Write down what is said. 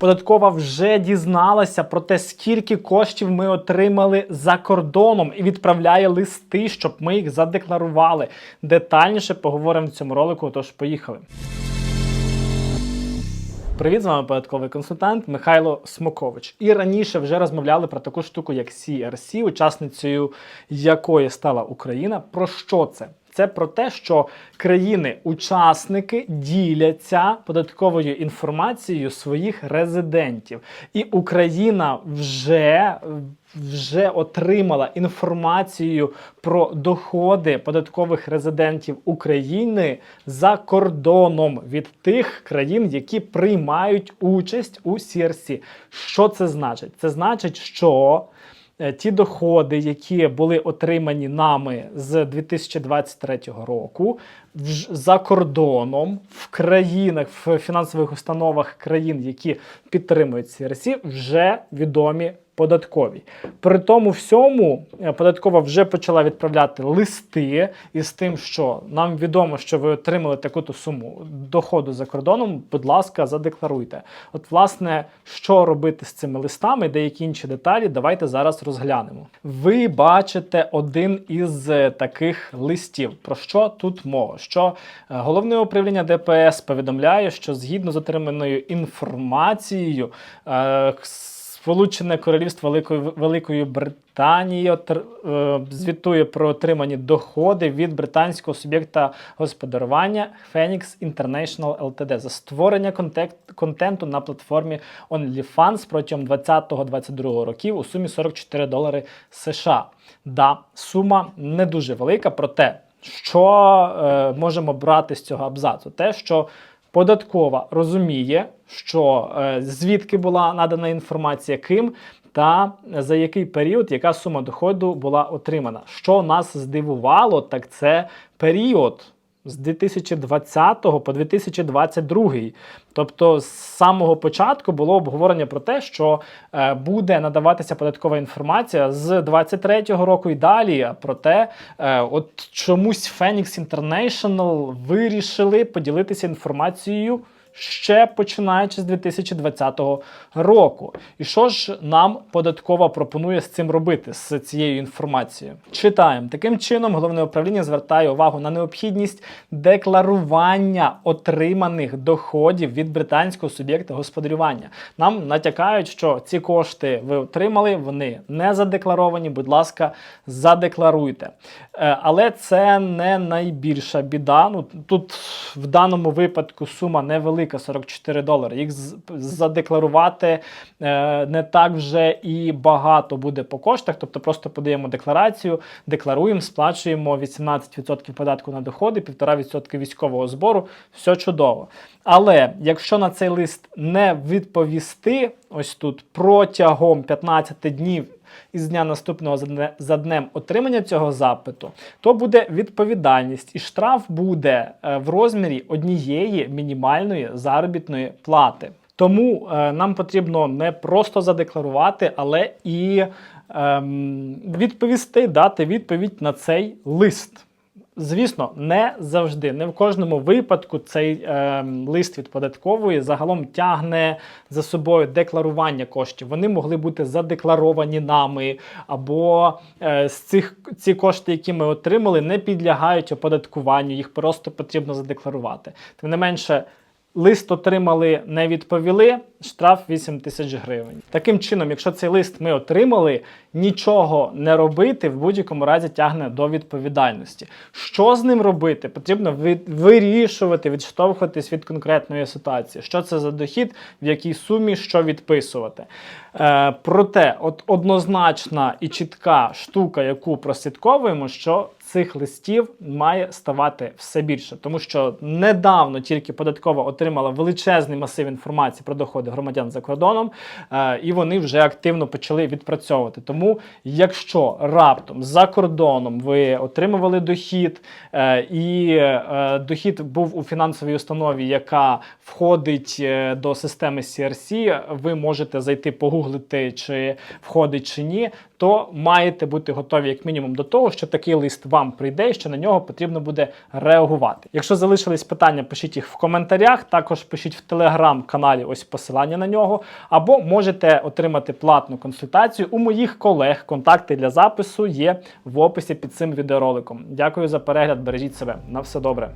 Податкова вже дізналася про те, скільки коштів ми отримали за кордоном і відправляє листи, щоб ми їх задекларували. Детальніше поговоримо в цьому ролику. Тож поїхали. Привіт, з вами податковий консультант Михайло Смокович. І раніше вже розмовляли про таку штуку, як CRC, учасницею якої стала Україна. Про що це? Це про те, що країни-учасники діляться податковою інформацією своїх резидентів, і Україна вже вже отримала інформацію про доходи податкових резидентів України за кордоном від тих країн, які приймають участь у CRC. Що це значить? Це значить, що ті доходи, які були отримані нами з 2023 року, в за кордоном в країнах, в фінансових установах країн, які підтримують CRC, вже відомі податковій. При тому всьому е, податкова вже почала відправляти листи із тим, що нам відомо, що ви отримали таку-то суму доходу за кордоном. Будь ласка, задекларуйте. От, власне, що робити з цими листами, деякі інші деталі, давайте зараз розглянемо. Ви бачите один із е, таких листів. Про що тут мова? Що е, головне управління ДПС повідомляє, що згідно з отриманою інформацією. е, Сполучене Королівство Великої Великої Британії отр- е, звітує про отримані доходи від британського суб'єкта господарювання Phoenix International Ltd за створення контек- контенту на платформі OnlyFans протягом 2020-2022 років у сумі 44 долари США. Да, сума не дуже велика, проте що е, можемо брати з цього абзацу? Те, що Податкова розуміє, що е, звідки була надана інформація, ким та за який період яка сума доходу була отримана. Що нас здивувало, так це період з 2020 по 2022. Тобто з самого початку було обговорення про те, що е, буде надаватися податкова інформація з 23-го року і далі. Проте, е, от чомусь Phoenix International вирішили поділитися інформацією. Ще починаючи з 2020 року. І що ж нам податкова пропонує з цим робити, з цією інформацією? Читаємо. Таким чином, головне управління звертає увагу на необхідність декларування отриманих доходів від британського суб'єкта господарювання. Нам натякають, що ці кошти ви отримали, вони не задекларовані. Будь ласка, задекларуйте. Е, Але це не найбільша біда. Ну тут в даному випадку сума невелика 44 долари. Їх задекларувати е, не так вже і багато буде по коштах. Тобто просто подаємо декларацію, декларуємо, сплачуємо 18% податку на доходи, 1,5% військового збору. Все чудово. Але якщо на цей лист не відповісти, ось тут протягом 15 днів із дня наступного за днем отримання цього запиту, то буде відповідальність, і штраф буде е, в розмірі однієї мінімальної заробітної плати. Тому е, нам потрібно не просто задекларувати, але і ем, відповісти, дати відповідь на цей лист. Звісно, не завжди, не в кожному випадку цей е, лист від податкової загалом тягне за собою декларування коштів. Вони могли бути задекларовані нами, або е, з цих ці кошти, які ми отримали, не підлягають оподаткуванню, їх просто потрібно задекларувати. Тим не менше. Лист отримали, не відповіли, штраф 8 тисяч гривень. Таким чином, якщо цей лист ми отримали, нічого не робити в будь-якому разі тягне до відповідальності. Що з ним робити? Потрібно вирішувати, відштовхуватись від конкретної ситуації. Що це за дохід, в якій сумі що відписувати. Е, проте, от однозначна і чітка штука, яку прослідковуємо, що цих листів має ставати все більше, тому що недавно тільки податкова отримала величезний масив інформації про доходи громадян за кордоном, е, і вони вже активно почали відпрацьовувати. Тому, якщо раптом за кордоном ви отримували дохід, е, і е, дохід був у фінансовій установі, яка входить до системи CRC, ви можете зайти погуглити, чи входить чи ні, то маєте бути готові як мінімум до того, що такий лист вам вам прийде і що на нього потрібно буде реагувати. Якщо залишились питання, пишіть їх в коментарях. Також пишіть в телеграм-каналі ось посилання на нього, або можете отримати платну консультацію у моїх колег. Контакти для запису є в описі під цим відеороликом. Дякую за перегляд. Бережіть себе. На все добре.